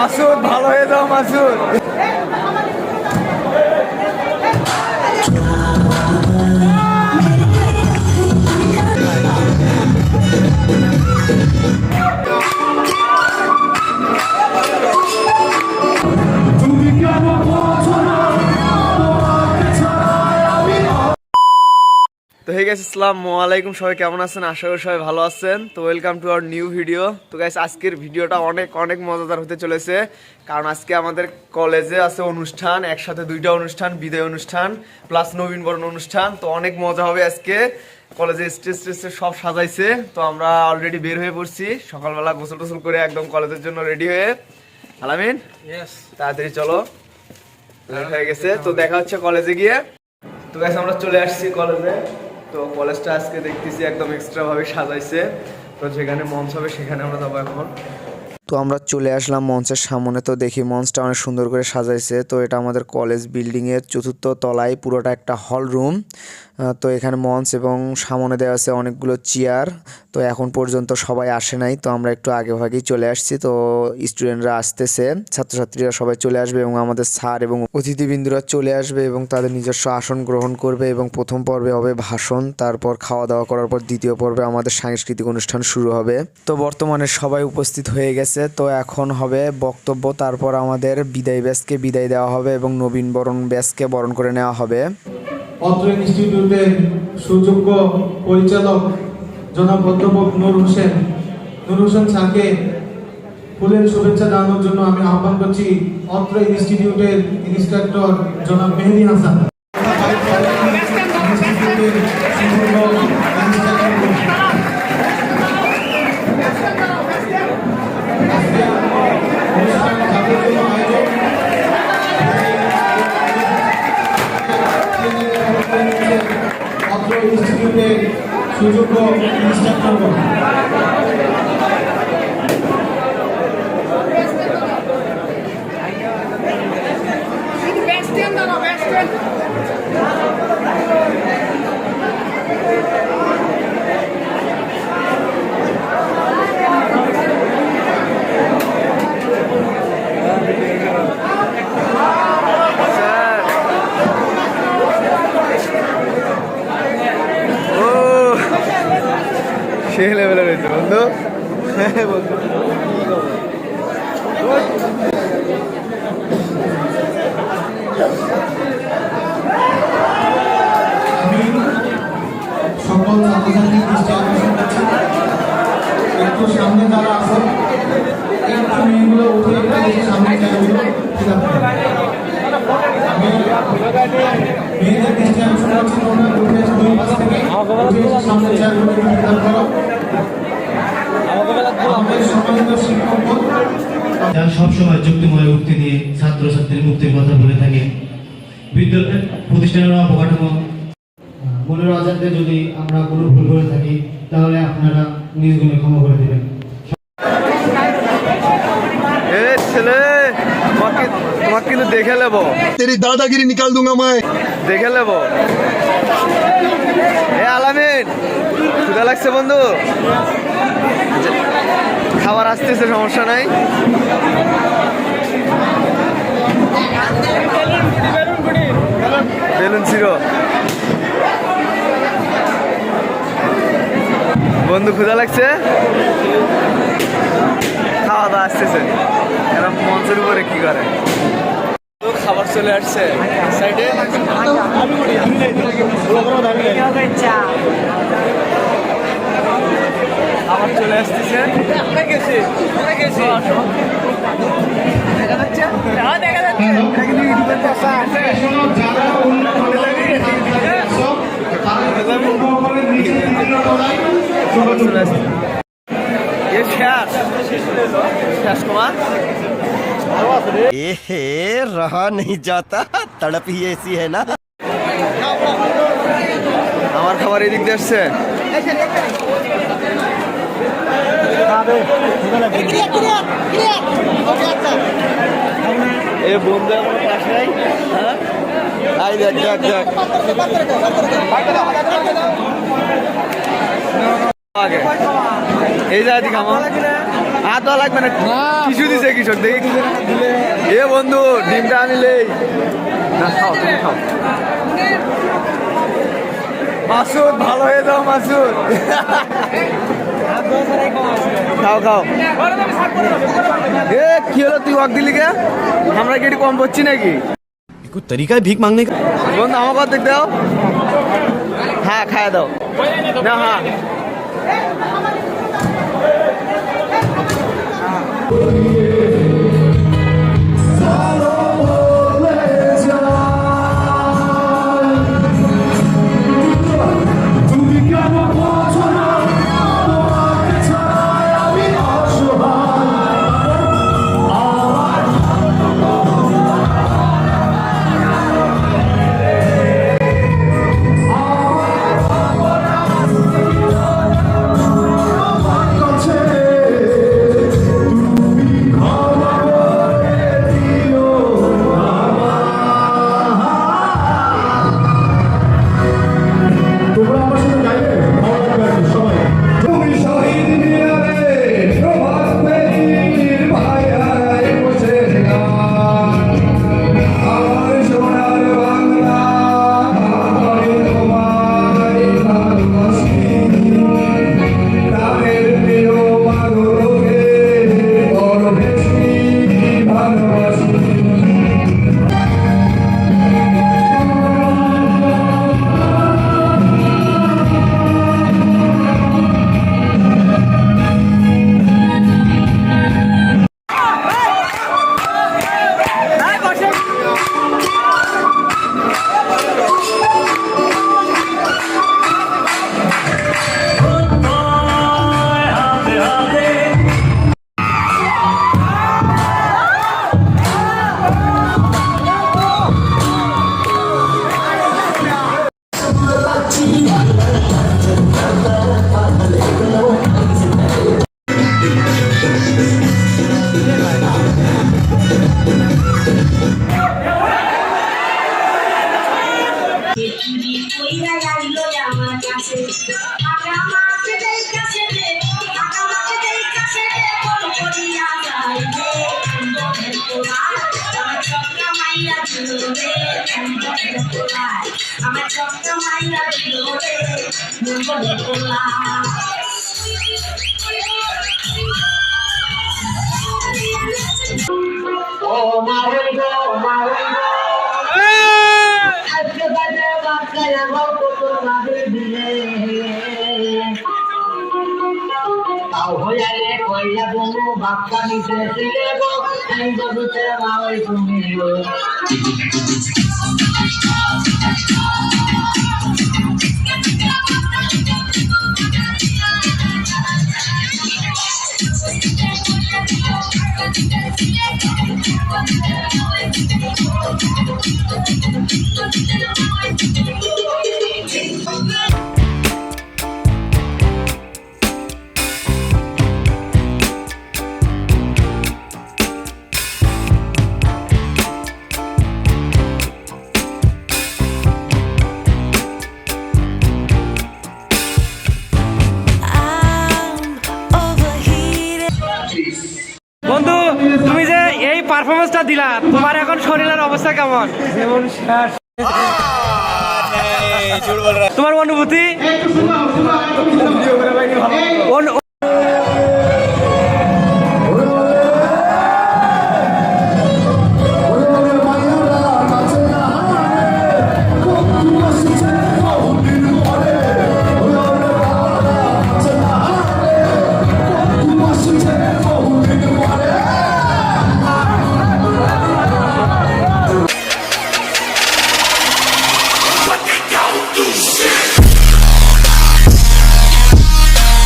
মাসুদ ভালো হয়ে যাও মাসুদ। হে আসসালামু আলাইকুম। সবাই কেমন আছেন? আশা করি সবাই ভালো আছেন। তো welcome to our new video তো গাইস আজকের ভিডিওটা অনেক অনেক মজাদার হতে চলেছে। কারণ আজকে আমাদের কলেজে আছে অনুষ্ঠান একসাথে দুইটা অনুষ্ঠান বিদায় অনুষ্ঠান প্লাস নবীনবরণ অনুষ্ঠান। তো অনেক মজা হবে আজকে। কলেজে স্টেজ টেজ সব সাজাইছে। তো আমরা অলরেডি বের হয়ে পড়ছি। সকালবেলা গোসল টোসল করে একদম কলেজের জন্য রেডি হয়ে। আলামিন? তাড়াতাড়ি চলো। হয়ে গেছে। তো দেখা হচ্ছে কলেজে গিয়ে। তো গাইস আমরা চলে আসছি কলেজে তো কলেজটা আজকে দেখতেছি একদম এক্সট্রা ভাবে সাজাইছে। তো যেখানে মঞ্চ হবে সেখানে আমরা যাব এখন। তো আমরা চলে আসলাম মঞ্চের সামনে। তো দেখি মঞ্চটা অনেক সুন্দর করে সাজাইছে। তো এটা আমাদের কলেজ বিল্ডিংয়ের চতুর্থ তলায় পুরোটা একটা হল রুম। তো এখানে মঞ্চ এবং সামনে দেওয়া আছে অনেকগুলো চেয়ার। তো এখন পর্যন্ত সবাই আসে নাই, তো আমরা একটু আগে ভাগেই চলে আসছি। তো স্টুডেন্টরা আসতেছে, ছাত্রছাত্রীরা সবাই চলে আসবে এবং আমাদের স্যার এবং অতিথিবৃন্দরা চলে আসবে এবং তাদের নিজস্ব আসন গ্রহণ করবে এবং প্রথম পর্বে হবে ভাষণ, তারপর খাওয়া দাওয়া করার পর দ্বিতীয় পর্বে আমাদের সাংস্কৃতিক অনুষ্ঠান শুরু হবে। তো বর্তমানে সবাই উপস্থিত হয়ে গেছে। তো এখন হবে বক্তব্য, তারপর আমাদের বিদায় ব্যাসকে বিদায় দেওয়া হবে এবং নবীন বরণ ব্যাসকে বরণ করে নেওয়া হবে। অত্র ইনস্টিটিউটের সুযোগ্য পরিচালক জনাব অধ্যাপক নূর হোসেন। নূর হোসেন স্যারকে ফুলের শুভেচ্ছা জানানোর জন্য আমি আহ্বান করছি অত্র ইনস্টিটিউটের ইনস্ট্রাক্টর জনাব মেহেদি হাসান ইনস্টিটিউটের সুযোগ্য ইনস্ট্রাক্টর আজকে অনুষ্ঠান জাতীয় আয়োজক অত্র ইনস্টিটিউটের সুযোগ্য ইনস্ট্রাক্টরগণ Thank in সেই লেভেলের হয়েছে, বন্ধু। হ্যাঁ বন্ধু। সকল ছাত্রছাত্রীর দৃষ্টি একটু সামনে যারা আছে একটু মেয়েগুলো উঠে সামনে মেয়েদের সবসময় যুক্তিময় উক্তি দিয়ে মুক্তির কথা বলে থাকে। প্রতিষ্ঠানের অবকাঠামো। মনের যদি আমরা কোনো ভুল করে থাকি, তাহলে আপনারা নিজ ক্ষমা করে দেবেন। ছেলে! তোমাকে কিন্তু দেখে নেব তেরি দাদাগিরি নিকাল দুঙ্গা মায় দেখে নেব এ আলামিন ক্ষুদা লাগছে বন্ধু? খাবার আসতেছে সমস্যা নাই। বেলুন ছিল বন্ধু ক্ষুদা লাগছে? খাওয়া দাওয়া আসতেছে। এরা মঞ্চের উপরে কি করে? খাবার চলে আসছে। সাইডে খাবার চলে আসতেছে। যারা অন্য খাবার চলে এ শেষ। শেষ কুমার ए रहा नहीं जाता तड़प ही ऐसी है ना আমার খাবার এদিক দিয়ে আসছে এ বন্ধু আমার পাশে নাই হ্যাঁ আই দেখ দেখ দেখ আগে এই যা এদিকে আমার হাত দেওয়া লাগবে না? কিছু দিছে কৃষক দেখি। এ বন্ধু ডিমটা আনিলে না খাও তুমি খাও। মাসুদ ভালো হয়ে যাও মাসুদ। খাও খাও। এ কি হলো তুই ওয়াক দিলি কে? আমরা কি কম পড়ছি নাকি? কোন তরিকায় ভিক মাংনে বন্ধু আমাকে দেখ দাও। হ্যাঁ খায় দাও। না হ্যাঁ। চুরি কইরা আইলো আমার কাছে টাকা মাকে দেই কাছে দে, টাকা মাকে দেই কাছে দে বল করিয়া যাইবে বন্ধের পোড়ায়, আমার চক্কা মাইরা দিল রে। বন্ধের পোড়ায়, আমার চক্কা মাইরা দিল রে। বন্ধের পোড়ায়। ও মা হইল মা হইল আজকে আমার কত লাগে দিলে তাও হইয়া রে কইয়া বনু বাচ্চা নিতে ছিলে গো এই জগতে মাওই তুমি পারফরমেন্সটা দিলা তোমার এখন শরীরের অবস্থা কেমন? যেমন তোমার অনুভূতি?